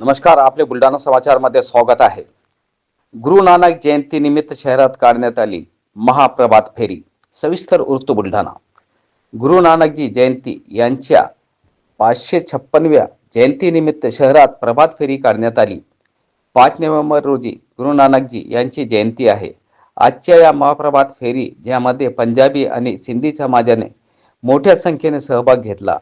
नमस्कार आपले बुलढाणा समाचारमध्ये स्वागत आहे. गुरु नानक जयंती निमित्त शहरात काढण्यात आली महाप्रभात फेरी सविस्तर वृत्त बुलढाणा. गुरु नानकजी जयंती यांच्या पाचशे छप्पनव्या जयंतीनिमित्त शहरात प्रभात फेरी काढण्यात आली. पाच नोव्हेंबर रोजी गुरु नानकजी यांची जयंती आहे. आजच्या या महाप्रभात फेरी ज्यामध्ये पंजाबी आणि सिंधी समाजाने मोठ्या संख्येने सहभाग घेतला.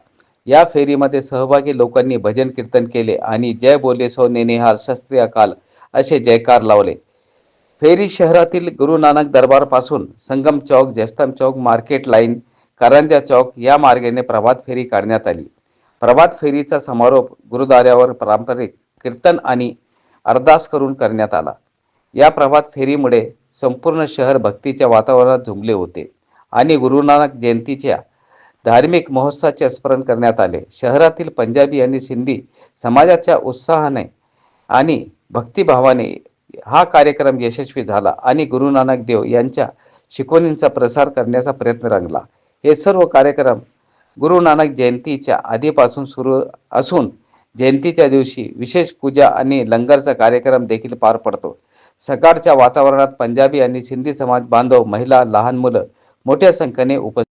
या फेरीमध्ये सहभागी लोकांनी भजन कीर्तन केले आणि जय बोले सो नेनेहाल शस्त्रीय काल असे जयकार लावले. फेरी शहरातील गुरु नानक दरबारपासून संगम चौक जयस्तम चौक मार्केट लाईन कारंजा चौक या मार्गाने प्रभात फेरी काढण्यात आली. प्रभात फेरीचा समारोप गुरुद्वाऱ्यावर पारंपरिक कीर्तन आणि अरदास करून करण्यात आला. या प्रभात फेरीमुळे संपूर्ण शहर भक्तीच्या वातावरणात झुंबले होते आणि गुरुनानक जयंतीच्या धार्मिक महोत्सवाचे स्मरण करण्यात आले. शहरातील पंजाबी आणि सिंधी समाजाच्या उत्साहाने आणि भक्तिभावाने हा कार्यक्रम यशस्वी झाला आणि गुरु नानक देव यांच्या शिकवणींचा प्रसार करण्याचा प्रयत्न रंगला. हे सर्व कार्यक्रम गुरु नानक जयंतीच्या आधीपासून सुरू असून जयंतीच्या दिवशी विशेष पूजा आणि लंगरचा कार्यक्रम देखील पार पडतो. सकाळच्या वातावरणात पंजाबी आणि सिंधी समाज बांधव महिला लहान मुलं मोठ्या संख्येने उपस्थित